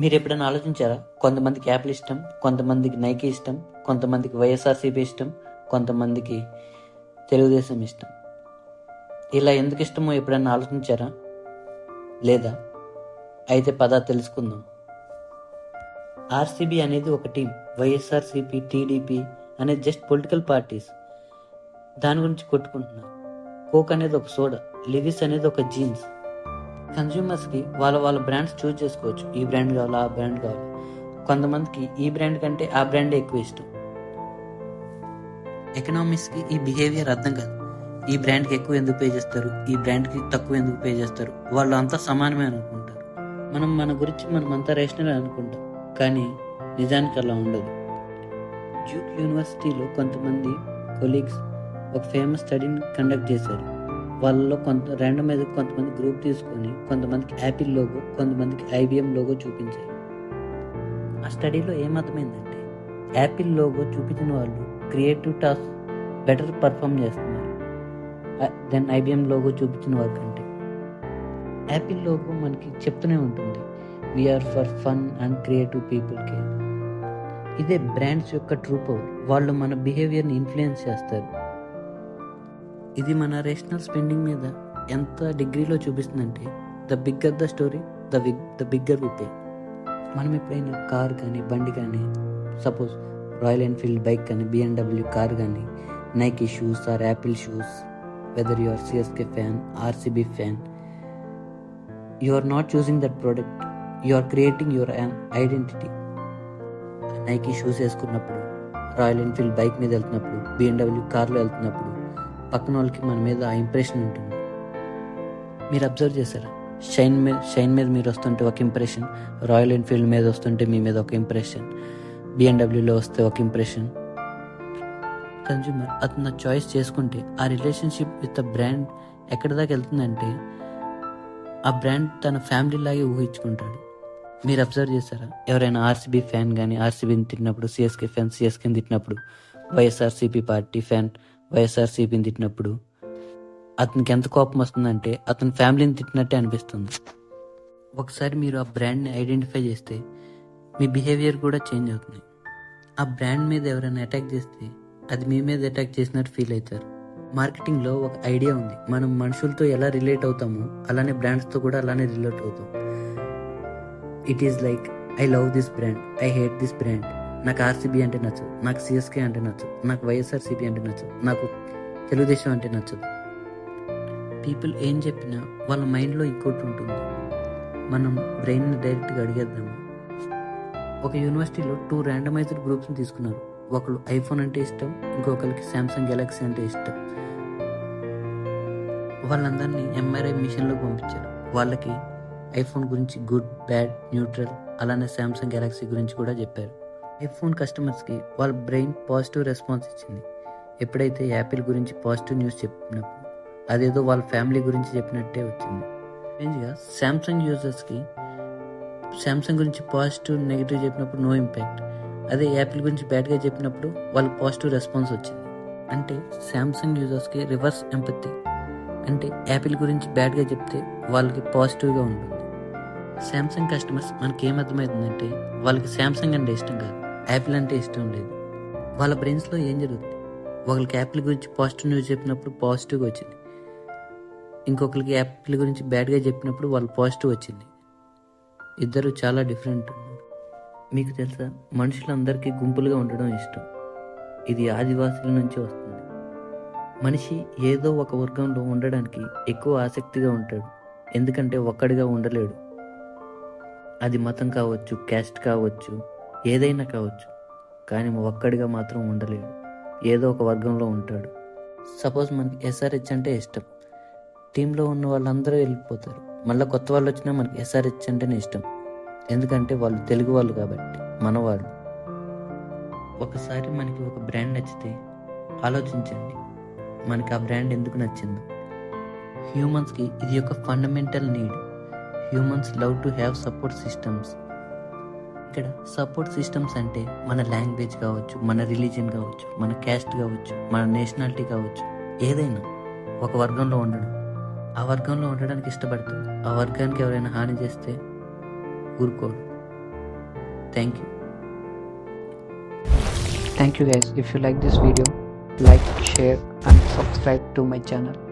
మీరు ఎప్పుడైనా ఆలోచించారా? కొంతమందికి యాపిల్ ఇష్టం కొంతమందికి నైకి ఇష్టం కొంతమందికి వైఎస్ఆర్సీపీ ఇష్టం కొంతమందికి తెలుగుదేశం ఇష్టం. ఇలా ఎందుకు ఇష్టమో ఎప్పుడైనా ఆలోచించారా? లేదా? అయితే పదా తెలుసుకుందాం. ఆర్సీబీ అనేది ఒక టీం వైఎస్ఆర్సీపీ టీడీపీ అనేది జస్ట్ పొలిటికల్ పార్టీస్. దాని గురించి కొట్టుకుంటున్నారు. కోక్ అనేది ఒక సోడా లివిస్ అనేది ఒక జీన్స్. కన్స్యూమర్స్కి వాళ్ళ వాళ్ళ బ్రాండ్స్ చూస్ చేసుకోవచ్చు. ఈ బ్రాండ్ కావాలా ఆ బ్రాండ్ కావాలి. కొంతమందికి ఈ బ్రాండ్ కంటే ఆ బ్రాండే ఎక్కువ ఇష్టం. ఎకనామిక్స్కి ఈ బిహేవియర్ అర్థం కాదు. ఈ బ్రాండ్కి ఎక్కువ ఎందుకు పే చేస్తారు? ఈ బ్రాండ్కి తక్కువ ఎందుకు పే చేస్తారు? వాళ్ళు అంతా సమానమే అనుకుంటారు. మనం మన గురించి మనం అంతా రేషనల్ అనుకుంటాం. కానీ నిజానికి అలా ఉండదు. డ్యూక్ యూనివర్సిటీలో కొంతమంది కొలీగ్స్ ఒక ఫేమస్ స్టడీని కండక్ట్ చేశారు. వాళ్ళలో కొంత ర్యాండమైజ్ కొంతమంది గ్రూప్ తీసుకొని కొంతమందికి యాపిల్ లోగో కొంతమందికి ఐబిఎం లోగో చూపించారు. ఆ స్టడీలో ఏమర్థమైందంటే యాపిల్ లోగో చూపించిన వాళ్ళు క్రియేటివ్ టాస్క్ బెటర్ పర్ఫామ్ చేస్తున్నారు. దెన్ ఐబిఎం లోగో చూపించిన వారి కంటే. యాపిల్ లోగో మనకి చెప్తూనే ఉంటుంది we are for fun and creative పీపుల్కి ఇదే బ్రాండ్స్ యొక్క ట్రూ పవర్ వాళ్ళు మన బిహేవియర్ని ఇన్ఫ్లుయెన్స్ చేస్తారు. ఇది మన రేషనల్ స్పెండింగ్ మీద ఎంత డిగ్రీలో చూపిస్తుందంటే the bigger the story the big the bigger విపే మనం ఎప్పుడైనా కార్ కానీ బండి కానీ సపోజ్ రాయల్ ఎన్ఫీల్డ్ బైక్ కానీ బిఎండబ్ల్యూ కార్ కానీ Nike shoes or Apple shoes whether you are CSK fan RCB fan you are not choosing that product you are creating your identity Nike shoes వేసుకున్నప్పుడు royal Enfield bike మీద వెళ్తున్నప్పుడు BMW కార్లో వెళ్తున్నప్పుడు పక్కన వాళ్ళకి మన మీద ఆ ఇంప్రెషన్ ఉంటుంది. మీరు అబ్జర్వ్ చేశారా? షైన్ మీద షైన్ మీద మీరు వస్తుంటే ఒక ఇంప్రెషన్ రాయల్ ఎన్ఫీల్డ్ మీద వస్తుంటే మీ మీద ఒక ఇంప్రెషన్ బిఎండబ్ల్యూలో వస్తే ఒక ఇంప్రెషన్ కన్జ్యూమర్ అతను చాయిస్ చేసుకుంటే ఆ రిలేషన్షిప్ విత్ ద బ్రాండ్ ఎక్కడి దాకా వెళ్తుందంటే ఆ బ్రాండ్ తన ఫ్యామిలీ లాగే ఊహించుకుంటాడు. మీరు అబ్జర్వ్ చేశారా? ఎవరైనా ఆర్సీబీ ఫ్యాన్ కానీ ఆర్సీబీని తిట్టినప్పుడు సిఎస్కే ఫ్యాన్ సిఎస్కేని తిట్టినప్పుడు వైఎస్ఆర్సీపీ పార్టీ ఫ్యాన్ వైఎస్ఆర్సీపీని తిట్టినప్పుడు అతనికి ఎంత కోపం వస్తుందంటే అతని ఫ్యామిలీని తిట్టినట్టే అనిపిస్తుంది. ఒకసారి మీరు ఆ బ్రాండ్ని ఐడెంటిఫై చేస్తే మీ బిహేవియర్ కూడా చేంజ్ అవుతుంది. ఆ బ్రాండ్ మీద ఎవరైనా అటాక్ చేస్తే అది మీ మీద అటాక్ చేసినట్టు ఫీల్ అవుతారు. మార్కెటింగ్లో ఒక ఐడియా ఉంది. మనం మనుషులతో ఎలా రిలేట్ అవుతామో అలానే బ్రాండ్స్తో కూడా అలానే రిలేట్ అవుతాం. It is like I love this brand I hate this brand నాకు ఆర్సీబీ అంటే నచ్చదు. నాకు సిఎస్కే అంటే నచ్చదు. నాకు వైఎస్ఆర్సీబీ అంటే నచ్చదు. నాకు తెలుగుదేశం అంటే నచ్చదు. పీపుల్ ఏం చెప్పినా వాళ్ళ మైండ్లో ఇంకోటి ఉంటుంది. మనం బ్రెయిన్ డైరెక్ట్గా అడిగేద్దాము? ఒక యూనివర్సిటీలో టూ ర్యాండమైజ్డ్ గ్రూప్స్ని తీసుకున్నారు. ఒకళ్ళు ఐఫోన్ అంటే ఇష్టం ఇంకొకరికి శాంసంగ్ గెలాక్సీ అంటే ఇష్టం. వాళ్ళందరినీ ఎంఆర్ఐ మిషన్లోకి పంపించారు. వాళ్ళకి ఐఫోన్ గురించి గుడ్ బ్యాడ్ న్యూట్రల్ అలానే శాంసంగ్ గెలాక్సీ గురించి కూడా చెప్పారు. ఐఫోన్ కస్టమర్స్కి వాళ్ళ బ్రెయిన్ పాజిటివ్ రెస్పాన్స్ ఇచ్చింది. ఎప్పుడైతే యాపిల్ గురించి పాజిటివ్ న్యూస్ చెప్పినప్పుడు అదేదో వాళ్ళ ఫ్యామిలీ గురించి చెప్పినట్టే వచ్చింది. మెయిన్గా శాంసంగ్ యూజర్స్కి శాంసంగ్ గురించి పాజిటివ్ నెగిటివ్ చెప్పినప్పుడు నో ఇంపాక్ట్ అదే యాపిల్ గురించి బ్యాడ్గా చెప్పినప్పుడు వాళ్ళకి పాజిటివ్ రెస్పాన్స్ వచ్చింది. అంటే శాంసంగ్ యూజర్స్కి రివర్స్ ఎంపతి అంటే యాపిల్ గురించి బ్యాడ్గా చెప్తే వాళ్ళకి పాజిటివ్గా ఉంటుంది. శాంసంగ్ కస్టమర్స్ మనకి ఏం వాళ్ళకి శాంసంగ్ అంటే ఇష్టం కాదు. యాపిల్ అంటే ఇష్టం లేదు. వాళ్ళ బ్రెయిన్స్లో ఏం జరుగుతుంది? ఒకరికి యాపిల్ గురించి పాజిటివ్ న్యూస్ చెప్పినప్పుడు పాజిటివ్గా వచ్చింది. ఇంకొకరికి యాపిల్ గురించి బ్యాడ్గా చెప్పినప్పుడు వాళ్ళు పాజిటివ్ వచ్చింది. ఇద్దరు చాలా డిఫరెంట్ మీకు తెలుసా? మనుషులందరికీ గుంపులుగా ఉండడం ఇష్టం. ఇది ఆదివాసుల నుంచి వస్తుంది. మనిషి ఏదో ఒక వర్గంలో ఉండడానికి ఎక్కువ ఆసక్తిగా ఉంటాడు. ఎందుకంటే ఒక్కడిగా ఉండలేడు. అది మతం కావచ్చు క్యాస్ట్ కావచ్చు ఏదైనా కావచ్చు కానీ ఒక్కడిగా మాత్రం ఉండలేడు. ఏదో ఒక వర్గంలో ఉంటాడు. సపోజ్ మనకి ఎస్ఆర్హెచ్ అంటే ఇష్టం. టీంలో ఉన్న వాళ్ళందరూ వెళ్ళిపోతారు. మళ్ళీ కొత్త వాళ్ళు వచ్చినా మనకి ఎస్ఆర్హెచ్ అంటేనే ఇష్టం. ఎందుకంటే వాళ్ళు తెలుగు వాళ్ళు కాబట్టి మనవాళ్ళు. ఒకసారి మనకి ఒక బ్రాండ్ నచ్చితే ఆలోచించండి. మనకి ఆ బ్రాండ్ ఎందుకు నచ్చిందో. హ్యూమన్స్కి ఇది ఒక fundamental need. Humans love to have support systems. ఇక్కడ సపోర్ట్ సిస్టమ్స్ అంటే మన లాంగ్వేజ్ కావచ్చు మన రిలీజియన్ కావచ్చు మన క్యాస్ట్ కావచ్చు మన నేషనాలిటీ కావచ్చు ఏదైనా ఒక వర్గంలో ఉండడం. ఆ వర్గంలో ఉండడానికి ఇష్టపడతాడు ఆ వర్గానికి ఎవరైనా హాని చేస్తే ఊరుకోడు thank you thank you guys if you like this video like share and subscribe to my channel